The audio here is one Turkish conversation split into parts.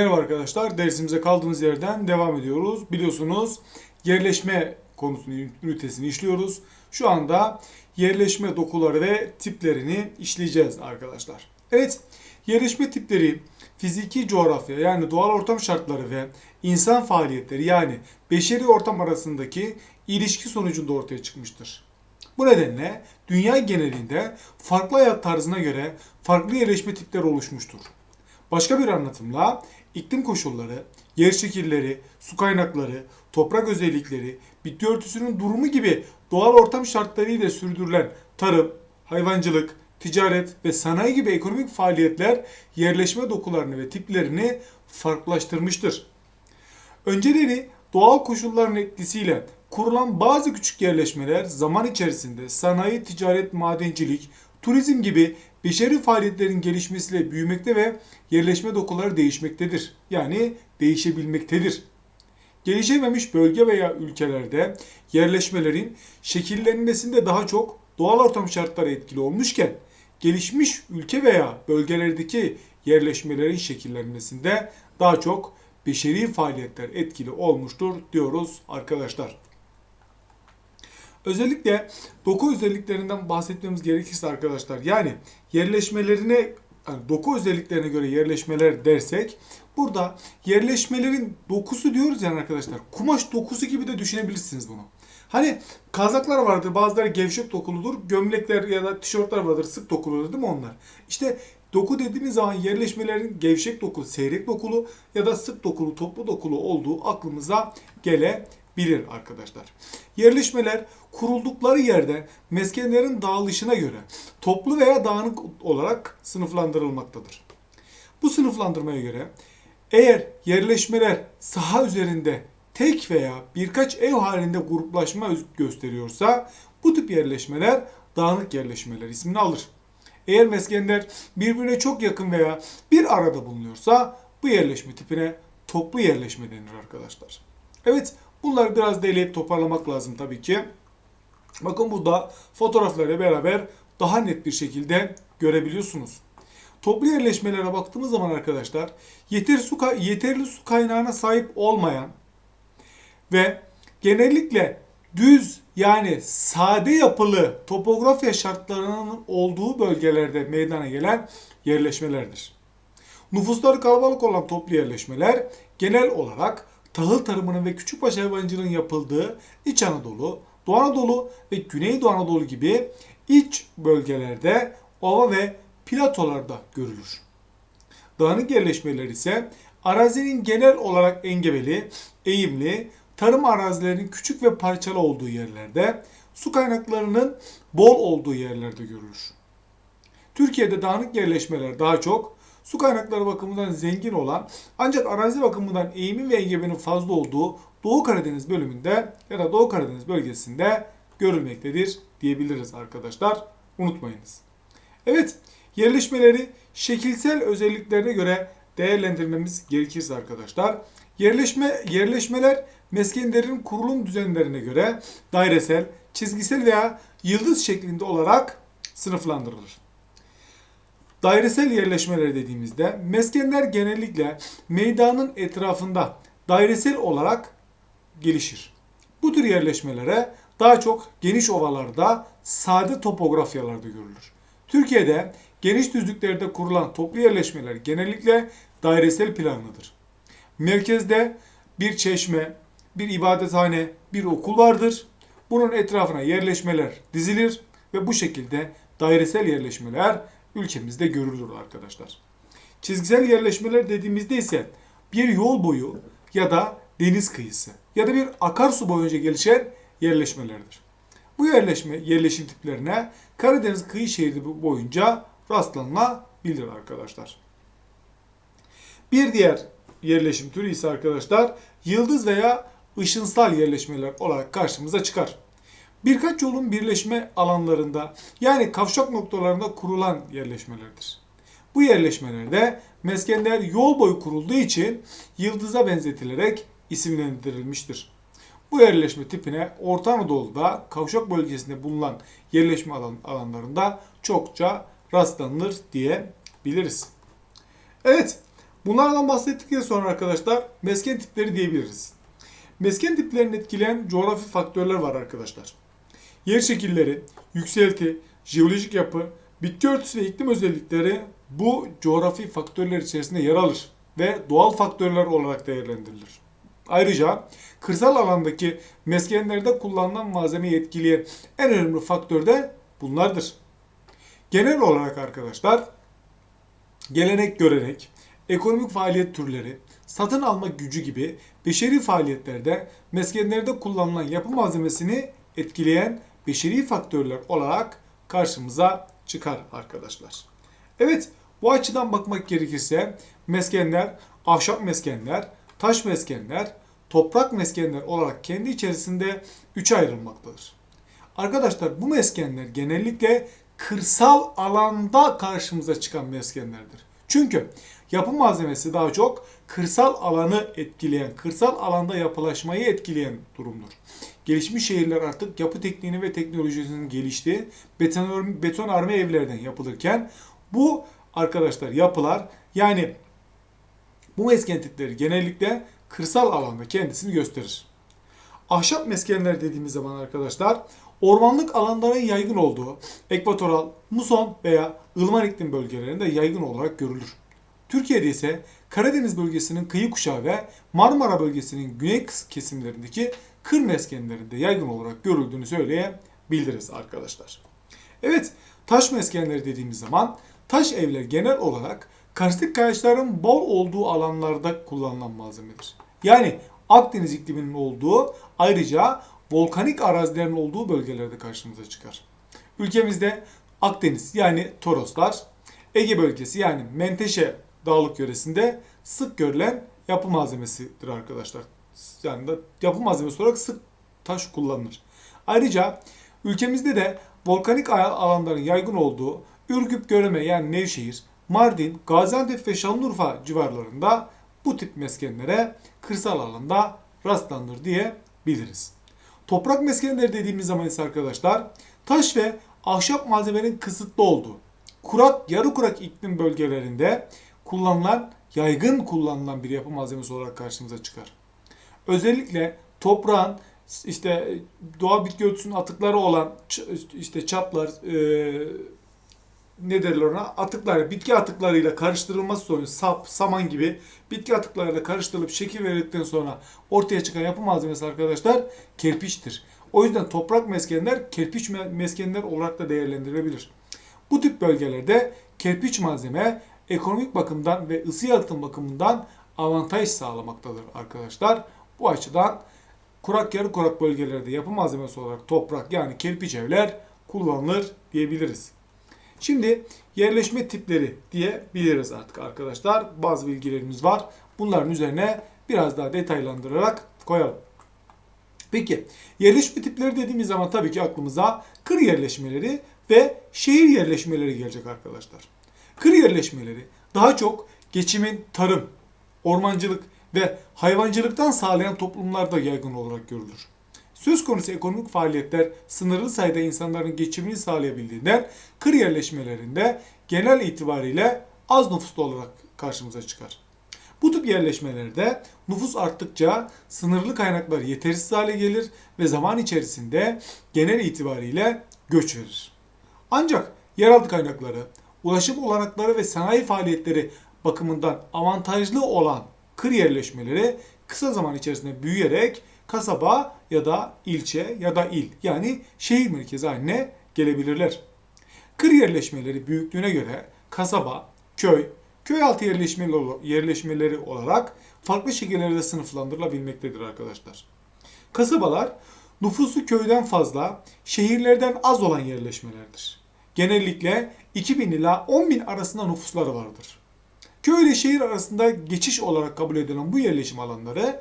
Merhaba arkadaşlar. Dersimize kaldığımız yerden devam ediyoruz. Biliyorsunuz yerleşme konusunu ünitesini işliyoruz. Şu anda yerleşme dokuları ve tiplerini işleyeceğiz arkadaşlar. Evet, yerleşme tipleri fiziki coğrafya yani doğal ortam şartları ve insan faaliyetleri yani beşeri ortam arasındaki ilişki sonucunda ortaya çıkmıştır. Bu nedenle dünya genelinde farklı hayat tarzına göre farklı yerleşme tipleri oluşmuştur. Başka bir anlatımla iklim koşulları, yer şekilleri, su kaynakları, toprak özellikleri, bitki örtüsünün durumu gibi doğal ortam şartları ile sürdürülen tarım, hayvancılık, ticaret ve sanayi gibi ekonomik faaliyetler yerleşme dokularını ve tiplerini farklılaştırmıştır. Önceleri doğal koşulların etkisiyle kurulan bazı küçük yerleşmeler zaman içerisinde sanayi, ticaret, madencilik, turizm gibi beşeri faaliyetlerin gelişmesiyle büyümekte ve yerleşme dokuları değişmektedir. Yani değişebilmektedir. Gelişememiş bölge veya ülkelerde yerleşmelerin şekillenmesinde daha çok doğal ortam şartları etkili olmuşken gelişmiş ülke veya bölgelerdeki yerleşmelerin şekillenmesinde daha çok beşeri faaliyetler etkili olmuştur diyoruz arkadaşlar. Özellikle doku özelliklerinden bahsetmemiz gerekirse arkadaşlar yani yerleşmelerine yani doku özelliklerine göre yerleşmeler dersek burada yerleşmelerin dokusu diyoruz yani arkadaşlar kumaş dokusu gibi de düşünebilirsiniz bunu. Hani kazaklar vardır bazıları gevşek dokuludur gömlekler ya da tişörtler vardır sık dokuludur değil mi onlar? İşte doku dediğimiz zaman yerleşmelerin gevşek dokulu, seyrek dokulu ya da sık dokulu, toplu dokulu olduğu aklımıza gelebilir arkadaşlar. Yerleşmeler kuruldukları yerde meskenlerin dağılışına göre toplu veya dağınık olarak sınıflandırılmaktadır. Bu sınıflandırmaya göre eğer yerleşmeler saha üzerinde tek veya birkaç ev halinde gruplaşma gösteriyorsa bu tip yerleşmeler dağınık yerleşmeler ismini alır. Eğer meskenler birbirine çok yakın veya bir arada bulunuyorsa bu yerleşme tipine toplu yerleşme denir arkadaşlar. Evet bunları biraz deleyip toparlamak lazım tabii ki. Bakın burada fotoğraflarla beraber daha net bir şekilde görebiliyorsunuz. Toplu yerleşmelere baktığımız zaman arkadaşlar yeterli su, yeterli su kaynağına sahip olmayan ve genellikle düz yani sade yapılı topografya şartlarının olduğu bölgelerde meydana gelen yerleşmelerdir. Nüfusları kalabalık olan toplu yerleşmeler genel olarak tahıl tarımının ve küçükbaş hayvancılığın yapıldığı İç Anadolu, Doğu Anadolu ve Güneydoğu Anadolu gibi iç bölgelerde ova ve platolarda görülür. Dağınık yerleşmeler ise arazinin genel olarak engebeli, eğimli, tarım arazilerinin küçük ve parçalı olduğu yerlerde, su kaynaklarının bol olduğu yerlerde görülür. Türkiye'de dağınık yerleşmeler daha çok su kaynakları bakımından zengin olan ancak arazi bakımından eğimi ve engebinin fazla olduğu Doğu Karadeniz bölümünde ya da Doğu Karadeniz bölgesinde görülmektedir diyebiliriz arkadaşlar. Unutmayınız. Evet, yerleşmeleri şekilsel özelliklerine göre değerlendirmemiz gerekirse arkadaşlar. Yerleşme yerleşmeler meskenlerin kurulum düzenlerine göre dairesel, çizgisel veya yıldız şeklinde olarak sınıflandırılır. Dairesel yerleşmeler dediğimizde meskenler genellikle meydanın etrafında dairesel olarak gelişir. Bu tür yerleşmelere daha çok geniş ovalarda, sade topografyalarda görülür. Türkiye'de geniş düzlüklerde kurulan toplu yerleşmeler genellikle dairesel planlıdır. Merkezde bir çeşme, bir ibadethane, bir okul vardır. Bunun etrafına yerleşmeler dizilir ve bu şekilde dairesel yerleşmeler ülkemizde görülür arkadaşlar. Çizgisel yerleşmeler dediğimizde ise bir yol boyu ya da deniz kıyısı ya da bir akarsu boyunca gelişen yerleşmelerdir. Bu yerleşme yerleşim tiplerine Karadeniz kıyı şeridi boyunca rastlanılabilir arkadaşlar. Bir diğer yerleşim türü ise arkadaşlar yıldız veya ışınsal yerleşmeler olarak karşımıza çıkar. Birkaç yolun birleşme alanlarında yani kavşak noktalarında kurulan yerleşmelerdir. Bu yerleşmelerde meskenler yol boyu kurulduğu için yıldıza benzetilerek isimlendirilmiştir. Bu yerleşme tipine Orta Anadolu'da kavşak bölgesinde bulunan yerleşme alan, alanlarında çokça rastlanılır diyebiliriz. Evet, Bunlardan bahsettikten sonra arkadaşlar mesken tipleri diyebiliriz. Mesken tiplerini etkileyen coğrafi faktörler var arkadaşlar. Yer şekilleri, yükselti, jeolojik yapı, bitki örtüsü ve iklim özellikleri bu coğrafi faktörler içerisinde yer alır ve doğal faktörler olarak değerlendirilir. Ayrıca kırsal alandaki meskenlerde kullanılan malzemeyi etkileyen en önemli faktör de bunlardır. Genel olarak arkadaşlar gelenek görenek, ekonomik faaliyet türleri, satın alma gücü gibi beşeri faaliyetlerde meskenlerde kullanılan yapı malzemesini etkileyen beşeri faktörler olarak karşımıza çıkar arkadaşlar. Evet bu açıdan bakmak gerekirse meskenler, ahşap meskenler, taş meskenler, toprak meskenler olarak kendi içerisinde üçe ayrılmaktadır. Arkadaşlar bu meskenler genellikle kırsal alanda karşımıza çıkan meskenlerdir. Çünkü yapı malzemesi daha çok kırsal alanı etkileyen, kırsal alanda yapılaşmayı etkileyen durumdur. Gelişmiş şehirler artık yapı tekniğini ve teknolojisinin geliştiği beton, betonarme evlerden yapılırken bu arkadaşlar yapılar yani bu mesken tipleri genellikle kırsal alanda kendisini gösterir. Ahşap meskenler dediğimiz zaman arkadaşlar ormanlık alanların yaygın olduğu ekvatoral, muson veya ılıman iklim bölgelerinde yaygın olarak görülür. Türkiye'de ise Karadeniz bölgesinin kıyı kuşağı ve Marmara bölgesinin güney kesimlerindeki kır meskenlerinde yaygın olarak görüldüğünü söyleyebiliriz arkadaşlar. Evet, taş meskenleri dediğimiz zaman taş evler genel olarak karstik kayaçların bol olduğu alanlarda kullanılan malzemedir. Yani Akdeniz ikliminin olduğu ayrıca volkanik arazilerin olduğu bölgelerde karşımıza çıkar. Ülkemizde Akdeniz yani Toroslar, Ege bölgesi yani Menteşe dağlık yöresinde sık görülen yapı malzemesidir arkadaşlar. Yani da yapı malzemesi olarak sık taş kullanılır. Ayrıca ülkemizde de volkanik alanların yaygın olduğu Ürgüp, Göreme yani Nevşehir, Mardin, Gaziantep ve Şanlıurfa civarlarında bu tip meskenlere kırsal alanda rastlanır diye biliriz. Toprak meskenleri dediğimiz zaman ise arkadaşlar taş ve ahşap malzemenin kısıtlı olduğu kurak, yarı kurak iklim bölgelerinde kullanılan, yaygın kullanılan bir yapı malzemesi olarak karşımıza çıkar. Özellikle toprağın işte doğal bitki örtüsünün atıkları olan işte çaplar, e, ne derler ona? Atıklar, bitki atıklarıyla karıştırılması sonucu sap, saman gibi bitki atıklarıyla karıştırılıp şekil verdikten sonra ortaya çıkan yapı malzemesi arkadaşlar kerpiçtir. O yüzden toprak meskenler kerpiç meskenler olarak da değerlendirilebilir. Bu tip bölgelerde kerpiç malzeme ekonomik bakımdan ve ısı yalıtım bakımından avantaj sağlamaktadır arkadaşlar. Bu açıdan kurak yarı kurak bölgelerde yapı malzemesi olarak toprak yani kerpiç evler kullanılır diyebiliriz. Şimdi yerleşme tipleri diyebiliriz artık arkadaşlar. Bazı bilgilerimiz var. Bunların üzerine biraz daha detaylandırarak koyalım. Peki yerleşme tipleri dediğimiz zaman tabii ki aklımıza kır yerleşmeleri ve şehir yerleşmeleri gelecek arkadaşlar. Kır yerleşmeleri daha çok geçimin tarım, ormancılık ve hayvancılıktan sağlayan toplumlarda yaygın olarak görülür. Söz konusu ekonomik faaliyetler sınırlı sayıda insanların geçimini sağlayabildiğinden kır yerleşmelerinde genel itibariyle az nüfuslu olarak karşımıza çıkar. Bu tip yerleşmelerde nüfus arttıkça sınırlı kaynaklar yetersiz hale gelir ve zaman içerisinde genel itibariyle göç verir. Ancak yeraltı kaynakları, ulaşım olanakları ve sanayi faaliyetleri bakımından avantajlı olan kır yerleşmeleri kısa zaman içerisinde büyüyerek kasaba ya da ilçe ya da il yani şehir merkezi haline gelebilirler. Kır yerleşmeleri büyüklüğüne göre kasaba, köy, köy altı yerleşmeleri olarak farklı şekillerde sınıflandırılabilmektedir arkadaşlar. Kasabalar nüfusu köyden fazla, şehirlerden az olan yerleşmelerdir. Genellikle 2000 ila 10 bin arasında nüfusları vardır. Köy ile şehir arasında geçiş olarak kabul edilen bu yerleşim alanları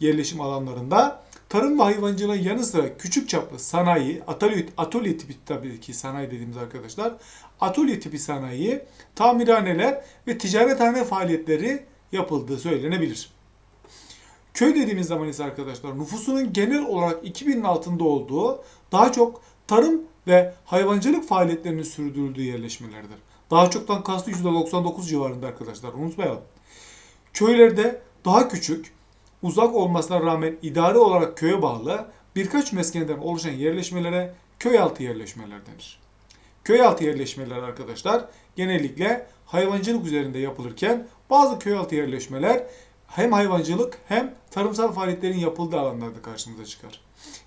yerleşim alanlarında tarım ve hayvancılığın yanı sıra küçük çaplı sanayi, atölye, atölye tipi tabii ki sanayi dediğimiz arkadaşlar, atölye tipi sanayi, tamirhaneler ve ticarethane faaliyetleri yapıldığı söylenebilir. Köy dediğimiz zaman ise arkadaşlar nüfusunun genel olarak 2000'in altında olduğu daha çok tarım ve hayvancılık faaliyetlerinin sürdürüldüğü yerleşmelerdir. Daha çoktan kastı %99 civarında arkadaşlar unutmayalım. Köylerde daha küçük, uzak olmasına rağmen idari olarak köye bağlı birkaç meskenden oluşan yerleşmelere köy altı yerleşmeler denir. Köy altı yerleşmeler arkadaşlar genellikle hayvancılık üzerinde yapılırken bazı köy altı yerleşmeler hem hayvancılık hem tarımsal faaliyetlerin yapıldığı alanlarda karşımıza çıkar.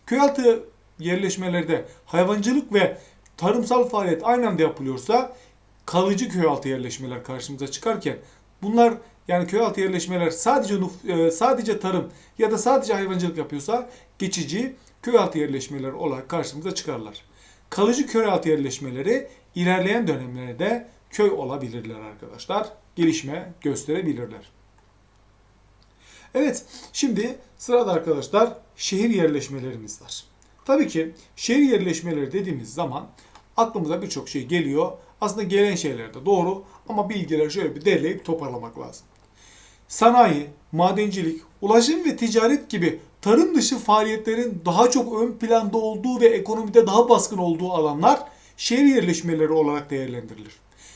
Köy altı yerleşmelerde hayvancılık ve tarımsal faaliyet aynı anda yapılıyorsa kalıcı köy altı yerleşmeler karşımıza çıkarken bunlar yani köy altı yerleşmeler sadece e, sadece tarım ya da sadece hayvancılık yapıyorsa geçici köy altı yerleşmeler olarak karşımıza çıkarlar. Kalıcı köy altı yerleşmeleri ilerleyen dönemlerde köy olabilirler arkadaşlar. Gelişme gösterebilirler. Evet, şimdi sırada arkadaşlar şehir yerleşmelerimiz var. Tabii ki şehir yerleşmeleri dediğimiz zaman aklımıza birçok şey geliyor. Aslında gelen şeyler de doğru ama bilgileri şöyle bir derleyip toparlamak lazım. Sanayi, madencilik, ulaşım ve ticaret gibi tarım dışı faaliyetlerin daha çok ön planda olduğu ve ekonomide daha baskın olduğu alanlar şehir yerleşmeleri olarak değerlendirilir.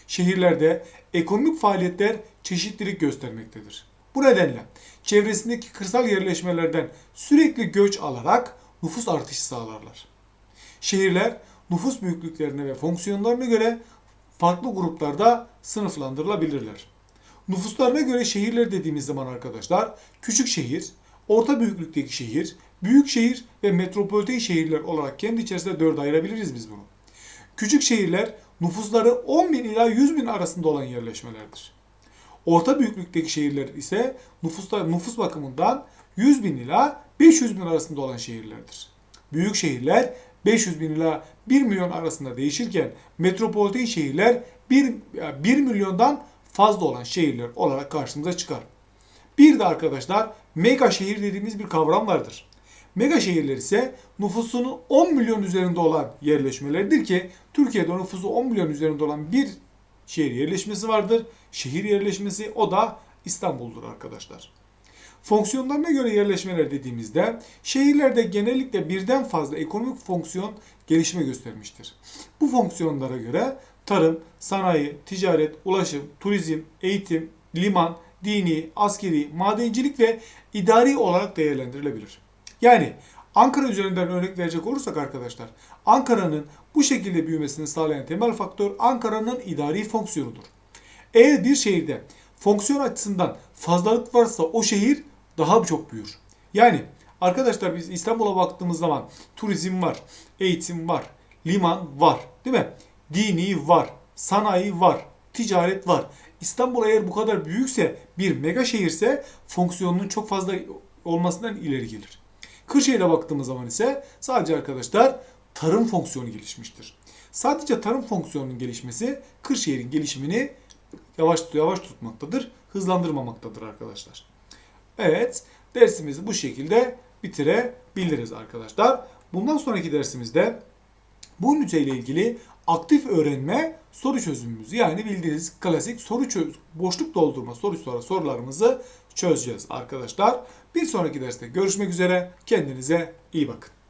Şehirlerde ekonomik faaliyetler çeşitlilik göstermektedir. Bu nedenle çevresindeki kırsal yerleşmelerden sürekli göç alarak nüfus artışı sağlarlar. Şehirler nüfus büyüklüklerine ve fonksiyonlarına göre farklı gruplarda sınıflandırılabilirler. Nüfuslarına göre şehirler dediğimiz zaman arkadaşlar küçük şehir, orta büyüklükteki şehir, büyük şehir ve metropoliten şehirler olarak kendi içerisinde dörde ayırabiliriz biz bunu. Küçük şehirler nüfusları 10 bin ila 100 bin arasında olan yerleşmelerdir. Orta büyüklükteki şehirler ise nüfuslar, nüfus bakımından 100 bin ila 500 bin arasında olan şehirlerdir. Büyük şehirler 500 bin ila 1 milyon arasında değişirken metropoliten şehirler 1, 1 milyondan fazla olan şehirler olarak karşımıza çıkar. Bir de arkadaşlar mega şehir dediğimiz bir kavram vardır. Mega şehirler ise nüfusunun 10 milyon üzerinde olan yerleşmelerdir ki Türkiye'de nüfusu 10 milyon üzerinde olan bir şehir yerleşmesi vardır. Şehir yerleşmesi o da İstanbul'dur arkadaşlar. Fonksiyonlarına göre yerleşmeler dediğimizde şehirlerde genellikle birden fazla ekonomik fonksiyon gelişme göstermiştir. Bu fonksiyonlara göre tarım, sanayi, ticaret, ulaşım, turizm, eğitim, liman, dini, askeri, madencilik ve idari olarak değerlendirilebilir. Yani Ankara üzerinden örnek verecek olursak arkadaşlar, Ankara'nın bu şekilde büyümesini sağlayan temel faktör Ankara'nın idari fonksiyonudur. Eğer bir şehirde fonksiyon açısından fazlalık varsa o şehir daha çok büyür. Yani arkadaşlar biz İstanbul'a baktığımız zaman turizm var, eğitim var, liman var değil mi? Dini var, sanayi var, ticaret var. İstanbul eğer bu kadar büyükse bir mega şehirse fonksiyonunun çok fazla olmasından ileri gelir. Kırşehir'e baktığımız zaman ise sadece arkadaşlar tarım fonksiyonu gelişmiştir. Sadece tarım fonksiyonunun gelişmesi Kırşehir'in gelişimini yavaş yavaş tutmaktadır, hızlandırmamaktadır arkadaşlar. Evet, dersimizi bu şekilde bitirebiliriz arkadaşlar. Bundan sonraki dersimizde bu ünite ile ilgili aktif öğrenme soru çözümümüzü yani bildiğiniz klasik soru çöz boşluk doldurma soru soru sorularımızı çözeceğiz arkadaşlar. Bir sonraki derste görüşmek üzere. Kendinize iyi bakın.